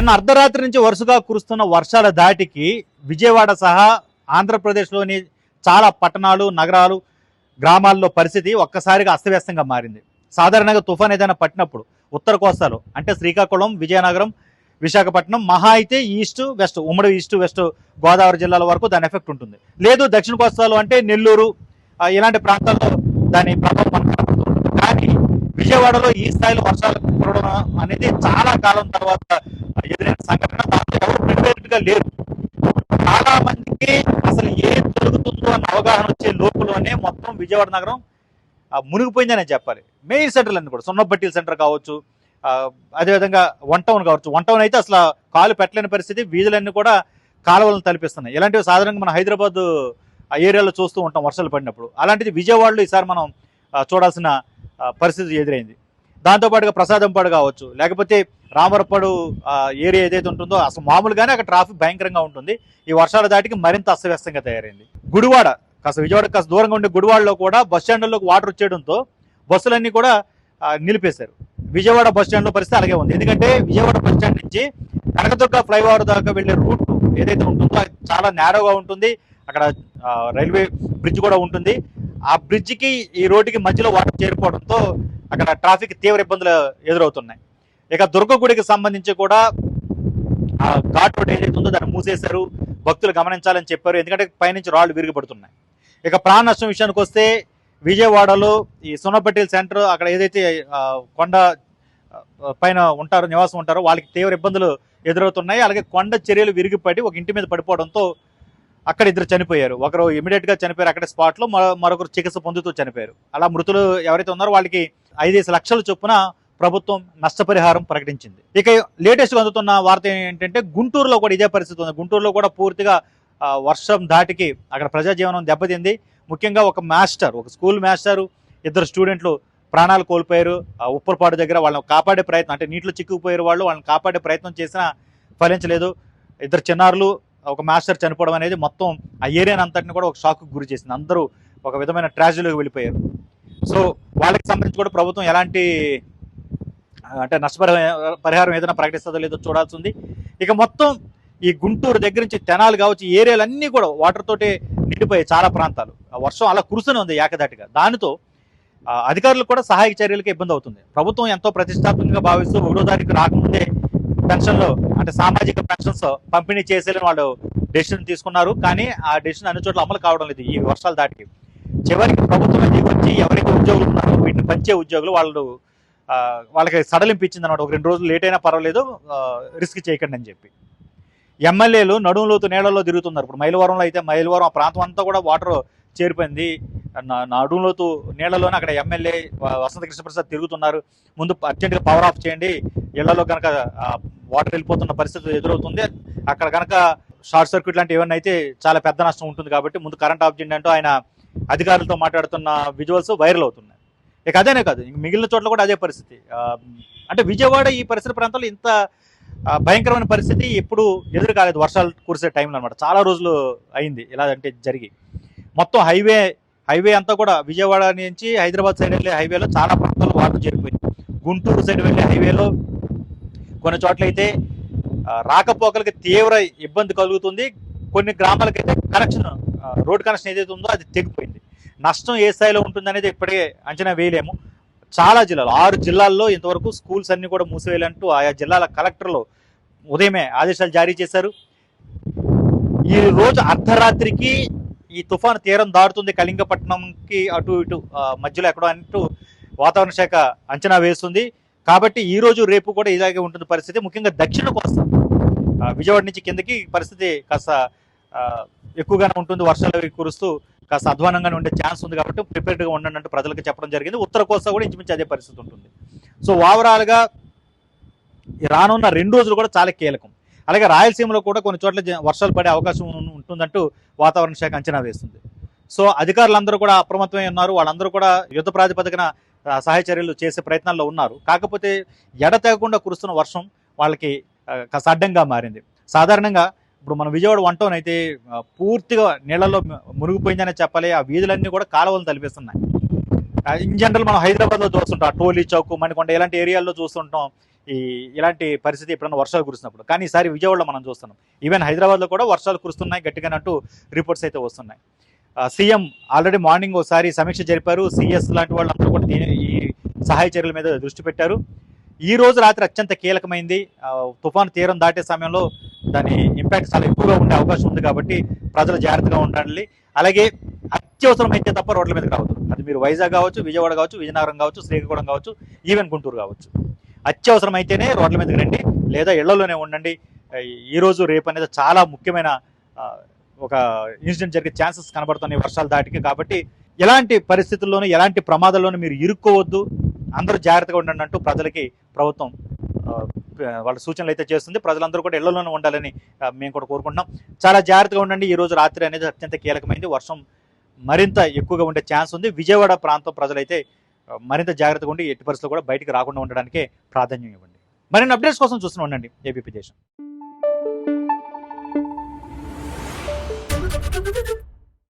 నిన్న అర్ధరాత్రి నుంచి వరుసగా కురుస్తున్న వర్షాల దాటికి విజయవాడ సహా ఆంధ్రప్రదేశ్లోని చాలా పట్టణాలు నగరాలు గ్రామాల్లో పరిస్థితి ఒక్కసారిగా అస్తవ్యస్తంగా మారింది. సాధారణంగా తుఫాన్ ఏదైనా పట్టినప్పుడు ఉత్తర కోస్తాలో అంటే శ్రీకాకుళం విజయనగరం విశాఖపట్నం మహా అయితే ఈస్ట్ వెస్ట్ ఉమ్మడి ఈస్ట్ వెస్ట్ గోదావరి జిల్లాల వరకు దాని ఎఫెక్ట్ ఉంటుంది. లేదు దక్షిణ కోస్తాలో అంటే నెల్లూరు ఇలాంటి ప్రాంతాల్లో దాని ప్రభావం విజయవాడలో ఈ స్థాయిలో వర్షాలు కురవడం అనేది చాలా కాలం తర్వాత ఎదురైన సంఘటన. దాంట్లో ఎవరు ప్రిపేర్డ్గా లేరు. చాలా మందికి అసలు ఏం జరుగుతుందో అన్న అవగాహన వచ్చే లోపులోనే మొత్తం విజయవాడ నగరం మునిగిపోయిందనే చెప్పాలి. మెయిన్ సెంటర్లు అన్ని కూడా సున్నబట్టిల సెంటర్ కావచ్చు అదేవిధంగా వన్ టౌన్ కావచ్చు. వన్ టౌన్ అయితే అసలు కాలు పెట్టలేని పరిస్థితి వీధులన్నీ కూడా కాలువలను తలపిస్తున్నాయి. ఇలాంటివి సాధారణంగా మన హైదరాబాద్ ఆ ఏరియాలో చూస్తూ ఉంటాం వర్షాలు పడినప్పుడు. అలాంటిది విజయవాడలో ఈసారి మనం చూడాల్సిన పరిస్థితి ఎదురైంది. దాంతోపాటుగా ప్రసాదంపాడు కావచ్చు లేకపోతే రామరపాడు ఏరియా ఏదైతే ఉంటుందో అసలు మామూలుగానే అక్కడ ట్రాఫిక్ భయంకరంగా ఉంటుంది. ఈ వర్షాల దాటికి మరింత అస్తవ్యస్తంగా తయారైంది. గుడివాడ కాస్త విజయవాడ కాస్త దూరంగా ఉండే గుడివాడలో కూడా బస్ స్టాండ్లోకి వాటర్ వచ్చేయడంతో బస్సులన్నీ కూడా నిలిపేశారు. విజయవాడ బస్ స్టాండ్లో పరిస్థితి అలాగే ఉంది. ఎందుకంటే విజయవాడ బస్ స్టాండ్ నుంచి కనకదుర్గ ఫ్లైఓవర్ దాకా వెళ్ళే రూట్ ఏదైతే ఉంటుందో అది చాలా నేరోగా ఉంటుంది. అక్కడ రైల్వే బ్రిడ్జ్ కూడా ఉంటుంది. ఆ బ్రిడ్జికి ఈ రోడ్డుకి మధ్యలో వాటర్ చేరిపోవడంతో అక్కడ ట్రాఫిక్ తీవ్ర ఇబ్బందులు ఎదురవుతున్నాయి. ఇక దుర్గ గుడికి సంబంధించి కూడా ఆ ఘాట్ రోడ్ ఏదైతే ఉందో దాన్ని మూసేశారు భక్తులు గమనించాలని చెప్పారు. ఎందుకంటే పైనుంచి రాళ్ళు విరిగిపడుతున్నాయి. ఇక ప్రాణ నష్టం విషయానికి వస్తే విజయవాడలో ఈ సున్నపట్టేల్ సెంటర్ అక్కడ ఏదైతే కొండ పైన ఉంటారో నివాసం ఉంటారో వాళ్ళకి తీవ్ర ఇబ్బందులు ఎదురవుతున్నాయి. అలాగే కొండ చర్యలు విరిగిపడి ఒక ఇంటి మీద పడిపోవడంతో అక్కడ ఇద్దరు చనిపోయారు. ఒకరు ఇమీడియట్గా చనిపోయారు అక్కడ స్పాట్లో మరొకరు చికిత్స పొందుతూ చనిపోయారు. అలా మృతులు ఎవరైతే ఉన్నారో వాళ్ళకి ఐదేసి లక్షల చొప్పున ప్రభుత్వం నష్టపరిహారం ప్రకటించింది. ఇక లేటెస్ట్గా అందుతున్న వార్త ఏంటంటే గుంటూరులో కూడా ఇదే పరిస్థితి ఉంది. గుంటూరులో కూడా పూర్తిగా వర్షం దాటికి అక్కడ ప్రజాజీవనం దెబ్బతింది. ముఖ్యంగా ఒక మాస్టర్ ఒక స్కూల్ మాస్టర్ ఇద్దరు స్టూడెంట్లు ప్రాణాలు కోల్పోయారు. ఆ ఉప్పరపాడు దగ్గర వాళ్ళని కాపాడే ప్రయత్నం అంటే నీటిలో చిక్కుకుపోయారు వాళ్ళు వాళ్ళని కాపాడే ప్రయత్నం చేసినా ఫలించలేదు. ఇద్దరు చిన్నారులు ఒక మాస్టర్ చనిపోవడం అనేది మొత్తం ఆ ఏరియాని అంతటిని కూడా ఒక షాక్ గురి చేసింది. అందరూ ఒక విధమైన ట్రాజడీలోకి వెళ్ళిపోయారు. సో వాళ్ళకి సంబంధించి కూడా ప్రభుత్వం ఎలాంటి అంటే నష్టపరి పరిహారం ఏదైనా ప్రకటిస్తుందో లేదో చూడాల్సి ఉంది ఇక మొత్తం ఈ గుంటూరు దగ్గర నుంచి తెనాలు కావచ్చు ఈ ఏరియాలన్నీ కూడా వాటర్ తోటే నిండిపోయాయి చాలా ప్రాంతాలు. ఆ వర్షం అలా కురుస్తూనే ఉంది ఏకదాటిగా. దానితో అధికారులు అధికారులకు కూడా సహాయక చర్యలకు ఇబ్బంది అవుతుంది. ప్రభుత్వం ఎంతో ప్రతిష్టాత్మకంగా భావిస్తూ ఒకటో తారీఖు రాకముందే పెన్షన్లు అంటే సామాజిక పెన్షన్స్ పంపిణీ చేసేయాలని వాళ్ళు డెసిషన్ తీసుకున్నారు. కానీ ఆ డెసిషన్ అన్ని చోట్ల అమలు కావడం లేదు ఈ వర్షాలు దాటికి. చివరికి ప్రభుత్వం దిగొచ్చి ఎవరికి ఉద్యోగులు ఉన్నారో వీటిని పంచే ఉద్యోగులు వాళ్ళు వాళ్ళకి సడలింపు ఇచ్చింది అనమాట ఒక రెండు రోజులు లేట్ అయినా పర్వాలేదు రిస్క్ చేయకండి అని చెప్పి. ఎమ్మెల్యేలు నడుములోతు నీళ్ళలో తిరుగుతున్నారు. ఇప్పుడు మైలవరంలో అయితే మైలవరం ఆ ప్రాంతం అంతా కూడా వాటర్ చేరిపోయింది. నా- నడుములోతు నీళ్ళలోనే అక్కడ ఎమ్మెల్యే వసంత కృష్ణప్రసాద్ తిరుగుతున్నారు. ముందు అర్జెంట్గా పవర్ ఆఫ్ చేయండి. ఇళ్ళలో కనుక వాటర్ వెళ్ళిపోతున్న పరిస్థితి ఎదురవుతుంది. అక్కడ కనుక షార్ట్ సర్క్యూట్ లాంటి ఏమన్నా అయితే చాలా పెద్ద నష్టం ఉంటుంది కాబట్టి ముందు కరెంట్ ఆఫ్ చేయండి అంటూ ఆయన అధికారులతో మాట్లాడుతున్న విజువల్స్ వైరల్ అవుతున్నాయి. ఇక అదేనే కాదు ఇంక మిగిలిన చోట్ల కూడా అదే పరిస్థితి. అంటే విజయవాడ ఈ పరిసర ప్రాంతంలో ఇంత భయంకరమైన పరిస్థితి ఎప్పుడు ఎదురు కాలేదు. వర్షాలు కురిసే టైంలో అనమాట చాలా రోజులు అయింది ఇలా అంటే జరిగి. మొత్తం హైవే హైవే అంతా కూడా విజయవాడ నుంచి హైదరాబాద్ సైడ్ వెళ్ళే హైవేలో చాలా ప్రాంతాలు వాటర్ చేరిపోయింది గుంటూరు సైడ్ వెళ్ళే హైవేలో కొన్ని చోట్ల అయితే రాకపోకలకి తీవ్ర ఇబ్బంది కలుగుతుంది. కొన్ని గ్రామాలకైతే కనెక్షన్ రోడ్ కనెక్షన్ ఏదైతే ఉందో అది తెగిపోయింది. నష్టం ఏ స్థాయిలో ఉంటుందనేది ఇప్పటికే అంచనా వేయలేము. చాలా జిల్లాలు ఆరు జిల్లాల్లో ఇంతవరకు స్కూల్స్ అన్నీ కూడా మూసివేయాలంటూ ఆయా జిల్లాల కలెక్టర్లు ఉదయమే ఆదేశాలు జారీ చేశారు. ఈ రోజు అర్ధరాత్రికి ఈ తుఫాను తీరం దాటుతుంది కళింగపట్నంకి అటు ఇటు మధ్యలో ఎక్కడో అంటూ వాతావరణ శాఖ అంచనా వేస్తుంది. కాబట్టి ఈ రోజు రేపు కూడా ఇలాగే ఉంటుంది పరిస్థితి. ముఖ్యంగా దక్షిణ కోస్తా విజయవాడ నుంచి కిందకి పరిస్థితి కాస్త ఎక్కువగానే ఉంటుంది. వర్షాలు అవి కురుస్తూ కాస్త అధ్వానంగానే ఉండే ఛాన్స్ ఉంది కాబట్టి ప్రిపేర్డ్గా ఉండండి అంటే ప్రజలకు చెప్పడం జరిగింది. ఉత్తర కోస్తా కూడా ఇంచుమించు అదే పరిస్థితి ఉంటుంది. సో ఓవరాల్గా రానున్న రెండు రోజులు కూడా చాలా కీలకం. అలాగే రాయలసీమలో కూడా కొన్ని చోట్ల వర్షాలు పడే అవకాశం ఉంటుందంటూ వాతావరణ శాఖ అంచనా వేస్తుంది. సో అధికారులందరూ కూడా అప్రమత్తమై ఉన్నారు. వాళ్ళందరూ కూడా యుద్ధ ప్రాతిపదికన సహాయ చర్యలు చేసే ప్రయత్నాల్లో ఉన్నారు. కాకపోతే ఎడతెగకుండా కురుస్తున్న వర్షం వాళ్ళకి కాస్త అడ్డంగా మారింది. సాధారణంగా ఇప్పుడు మన విజయవాడ వన్ టౌన్ అయితే పూర్తిగా నీళ్ళలో మునిగిపోయిందనే చెప్పాలి. ఆ వీధులన్నీ కూడా కాలువలు తలిపిస్తున్నాయి. ఇన్ జనరల్ మనం హైదరాబాద్లో చూస్తుంటాం. టోలీ చౌక్ మణికొండ ఇలాంటి ఏరియాల్లో చూస్తుంటాం. ఈ ఇలాంటి పరిస్థితి ఎప్పుడైనా వర్షాలు కురుస్తున్నప్పుడు కానీ ఈసారి విజయవాడలో మనం చూస్తున్నాం. ఈవెన్ హైదరాబాద్లో కూడా వర్షాలు కురుస్తున్నాయి. గట్టిగానంటూ రిపోర్ట్స్ అయితే వస్తున్నాయి. సీఎం ఆల్రెడీ మార్నింగ్ ఒకసారి సమీక్ష జరిపారు. సిఎస్ లాంటి వాళ్ళందరూ కూడా దీని- ఈ సహాయ చర్యల మీద దృష్టి పెట్టారు. ఈ రోజు రాత్రి అత్యంత కీలకమైంది. తుఫాను తీరం దాటే సమయంలో దాని ఇంపాక్ట్ చాలా ఎక్కువగా ఉండే అవకాశం ఉంది కాబట్టి ప్రజలు జాగ్రత్తగా ఉండాలి. అలాగే అత్యవసరమైతే తప్ప రోడ్ల మీదకి రావద్దు. అది మీరు వైజాగ్ కావచ్చు విజయవాడ కావచ్చు విజయనగరం కావచ్చు శ్రీకాకుళం కావచ్చు ఈవెన్ గుంటూరు కావచ్చు. అత్యవసరమైతేనే రోడ్ల మీదకి రండి. లేదా ఇళ్ళలోనే ఉండండి. ఈరోజు ఈ రోజు రేపు అనేది చాలా ముఖ్యమైన ఒక ఇన్సిడెంట్ జరిగే ఛాన్సెస్ కనబడుతున్నాయి వర్షాలు దాటికి. కాబట్టి ఎలాంటి పరిస్థితుల్లోనూ ఎలాంటి ప్రమాదాల్లోనూ మీరు ఇరుక్కోవద్దు. అందరూ జాగ్రత్తగా ఉండండి అంటూ ప్రజలకి ప్రభుత్వం వాళ్ళ సూచనలు అయితే చేస్తుంది. ప్రజలందరూ కూడా ఇళ్ళలోనే ఉండాలని మేము కూడా కోరుకుంటున్నాం. చాలా జాగ్రత్తగా ఉండండి. ఈ రోజు రాత్రి అనేది అత్యంత కీలకమైంది. వర్షం మరింత ఎక్కువగా ఉండే ఛాన్స్ ఉంది. విజయవాడ ప్రాంతం ప్రజలైతే మరింత జాగ్రత్తగా ఉండి ఎట్టి పరిస్థితులు కూడా బయటికి రాకుండా ఉండడానికే ప్రాధాన్యం ఇవ్వండి. మరిన్ని అప్డేట్స్ కోసం చూస్తూ ఉండండి. ఏబీపీ దేశం